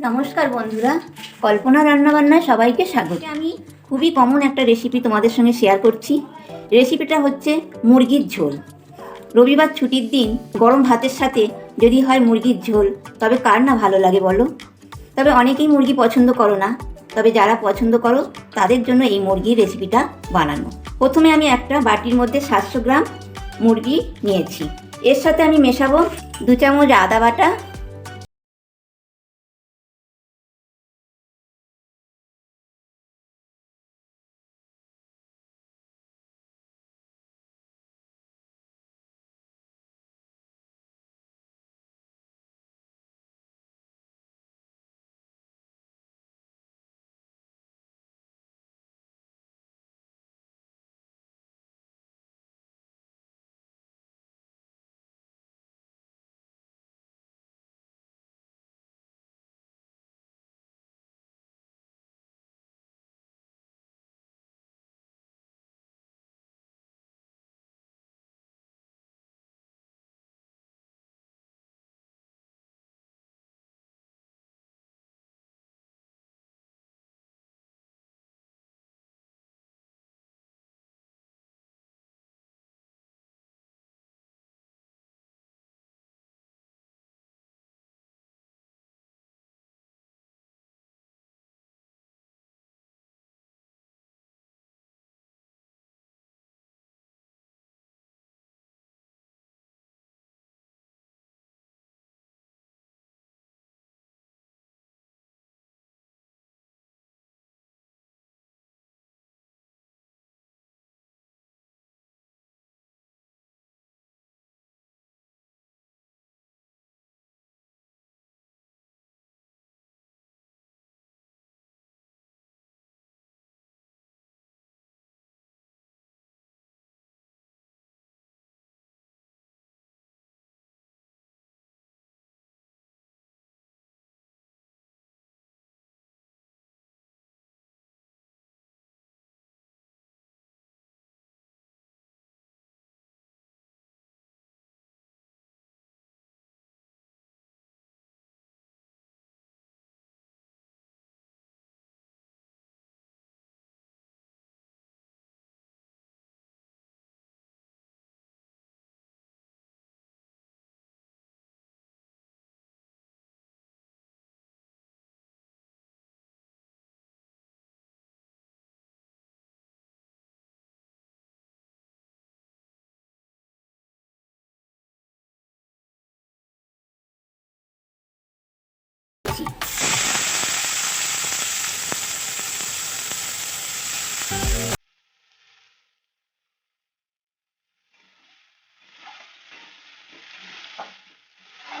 নমস্কার বন্ধুরা, কল্পনা রান্নাবান্নায় সবাইকে স্বাগত। আমি খুবই কমন একটা রেসিপি তোমাদের সঙ্গে শেয়ার করছি। রেসিপিটা হচ্ছে মুরগির ঝোল। রবিবার ছুটির দিন গরম ভাতের সাথে যদি হয় মুরগির ঝোল, তবে কার না ভালো লাগে বলো? তবে অনেকেই মুরগি পছন্দ করো না। তবে যারা পছন্দ করো, তাদের জন্য এই মুরগির রেসিপিটা বানানো। প্রথমে আমি একটা বাটির মধ্যে সাতশো গ্রাম মুরগি নিয়েছি। এর সাথে আমি মেশাবো দু চামচ আদা বাটা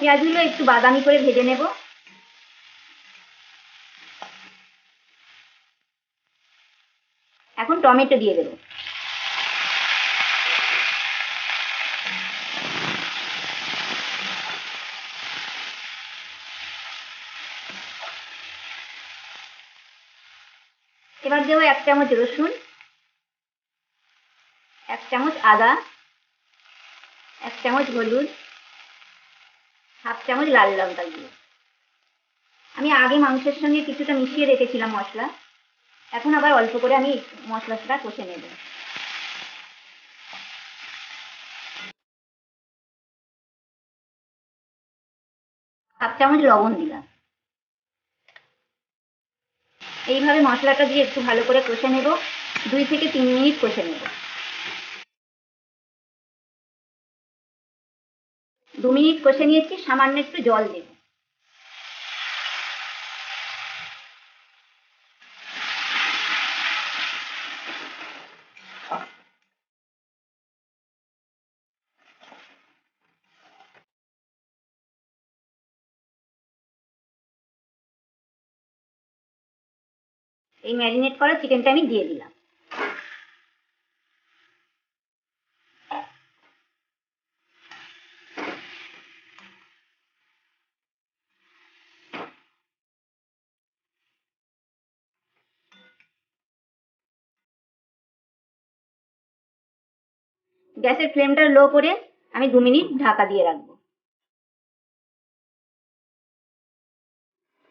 পেঁয়াজগুলো একটু বাদামি করে ভেজে নেব। এখন টমেটো দিয়ে দেবো। এবার দেবো এক চামচ রসুন, এক চামচ আদা, এক চামচ হলুদ চামচ লাল লঙ্কা দিয়ে। আমি আগে মাংসের সঙ্গে কিছুটা মিশিয়ে রেখেছিলাম মশলা। এখন আবার অল্প করে আমি মশলাটা কষে নেব। হাফ চামচ লবণ দিলাম। এইভাবে মশলাটা দিয়ে একটু ভালো করে কষে নেব। দুই থেকে তিন মিনিট কষে নেব। দু মিনিট কষে নিয়েছি, সামান্য একটু জল দেব। এই ম্যারিনেট করা চিকেনটা আমি দিয়ে দিলাম। গ্যাসের ফ্লেমটা লো করে আমি দু মিনিট ঢাকা দিয়ে রাখব।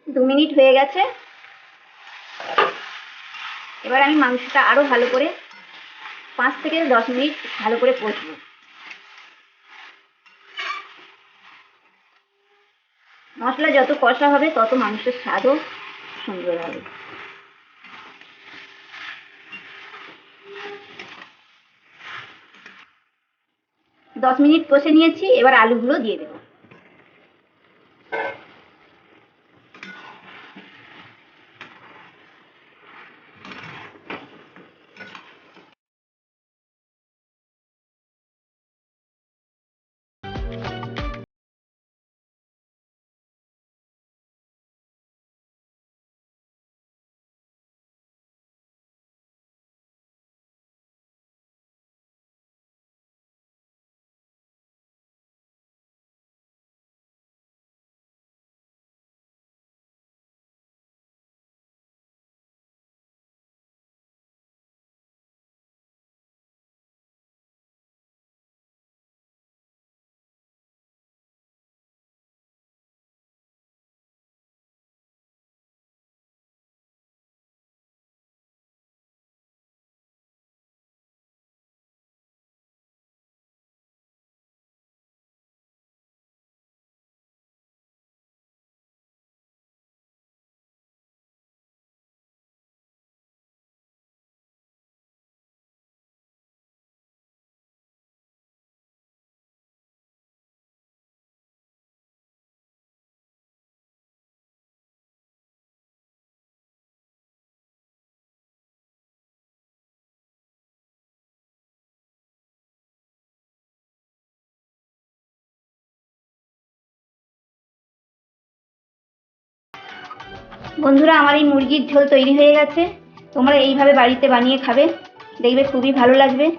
দু মিনিট হয়ে গেছে। এবার আমি মাংসটা আরও ভালো করে পাঁচ থেকে দশ মিনিট ভালো করে কষবো। মশলা যত কষা হবে, তত মাংসের স্বাদও সুন্দর হবে। দশ মিনিট কষে নিয়েছি এবার আলুগুলো দিয়ে দেবো। বন্ধুরা, আমার এই মুরগির ঝোল তৈরি হয়ে গেছে। তোমরা এইভাবে বাড়িতে বানিয়ে খাবে। দেখবে খুবই ভালো লাগবে।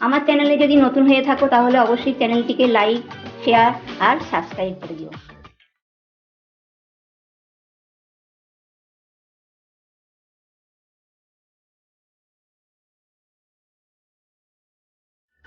আমার চ্যানেলে যদি নতুন হয়ে থাকো, তাহলে অবশ্যই চ্যানেলটিকে লাইক শেয়ার আর সাবস্ক্রাইব করে দিও।